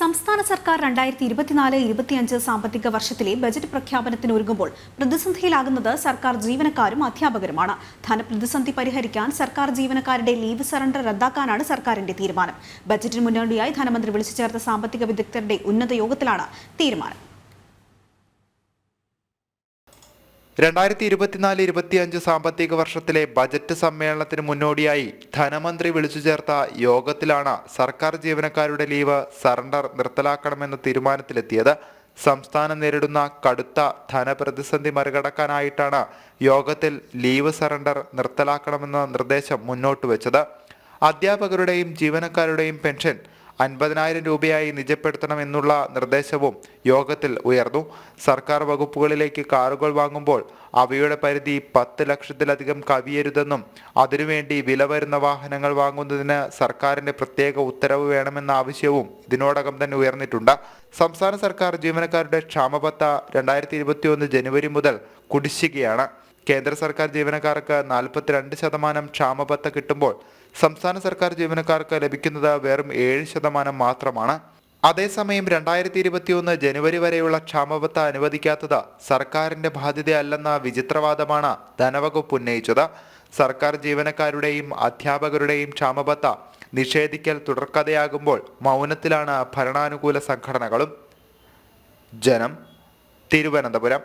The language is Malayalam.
സംസ്ഥാന സർക്കാർ രണ്ടായിരത്തി ഇരുപത്തിനാല് ഇരുപത്തിയഞ്ച് സാമ്പത്തിക വർഷത്തിലെ ബജറ്റ് പ്രഖ്യാപനത്തിന് ഒരുങ്ങുമ്പോൾ പ്രതിസന്ധിയിലാകുന്നത് സർക്കാർ ജീവനക്കാരും അധ്യാപകരുമാണ്. ധനപ്രതിസന്ധി പരിഹരിക്കാൻ സർക്കാർ ജീവനക്കാരുടെ ലീവ് സറണ്ടർ റദ്ദാക്കാനാണ് സർക്കാരിന്റെ തീരുമാനം. ബജറ്റിന് മുന്നോടിയായി ധനമന്ത്രി വിളിച്ചു ചേർത്ത സാമ്പത്തിക വിദഗ്ധരുടെ ഉന്നത യോഗത്തിലാണ് തീരുമാനം. രണ്ടായിരത്തി ഇരുപത്തിനാല് ഇരുപത്തിയഞ്ച് സാമ്പത്തിക വർഷത്തിലെ ബജറ്റ് സമ്മേളനത്തിന് മുന്നോടിയായി ധനമന്ത്രി വിളിച്ചു ചേർത്ത യോഗത്തിലാണ് സർക്കാർ ജീവനക്കാരുടെ ലീവ് സറണ്ടർ നിർത്തലാക്കണമെന്ന തീരുമാനത്തിലെത്തിയത്. സംസ്ഥാനം നേരിടുന്ന കടുത്ത ധനപ്രതിസന്ധി മറികടക്കാനായിട്ടാണ് യോഗത്തിൽ ലീവ് സറണ്ടർ നിർത്തലാക്കണമെന്ന നിർദ്ദേശം മുന്നോട്ട് വെച്ചത് അധ്യാപകരുടെയും ജീവനക്കാരുടെയും പെൻഷൻ അൻപതിനായിരം രൂപയായി നിജപ്പെടുത്തണമെന്നുള്ള നിർദ്ദേശവും യോഗത്തിൽ ഉയർന്നു. സർക്കാർ വകുപ്പുകളിലേക്ക് കാറുകൾ വാങ്ങുമ്പോൾ അവയുടെ പരിധി പത്ത് ലക്ഷത്തിലധികം കവിയരുതെന്നും അതിനുവേണ്ടി വില വരുന്ന വാഹനങ്ങൾ വാങ്ങുന്നതിന് സർക്കാരിന്റെ പ്രത്യേക ഉത്തരവ് വേണമെന്ന ആവശ്യവും ഇതിനോടകം തന്നെ ഉയർന്നിട്ടുണ്ട്. സംസ്ഥാന സർക്കാർ ജീവനക്കാരുടെ ക്ഷാമബത്ത രണ്ടായിരത്തി ജനുവരി മുതൽ കുടിശ്ശികയാണ്. കേന്ദ്ര സർക്കാർ ജീവനക്കാർക്ക് നാൽപ്പത്തിരണ്ട് ശതമാനം ക്ഷാമബത്ത കിട്ടുമ്പോൾ സംസ്ഥാന സർക്കാർ ജീവനക്കാർക്ക് ലഭിക്കുന്നത് വെറും ഏഴ് ശതമാനം മാത്രമാണ്. അതേസമയം രണ്ടായിരത്തി ഇരുപത്തിയൊന്ന് ജനുവരി വരെയുള്ള ക്ഷാമബത്ത അനുവദിക്കാത്തത് സർക്കാരിന്റെ ബാധ്യതയല്ലെന്ന വിചിത്രവാദമാണ് ധനവകുപ്പ് ഉന്നയിച്ചത്. സർക്കാർ ജീവനക്കാരുടെയും അധ്യാപകരുടെയും ക്ഷാമബത്ത നിഷേധിക്കൽ തുടർക്കഥയാകുമ്പോൾ മൗനത്തിലാണ് ഭരണാനുകൂല സംഘടനകളും. ജനം തിരുവനന്തപുരം.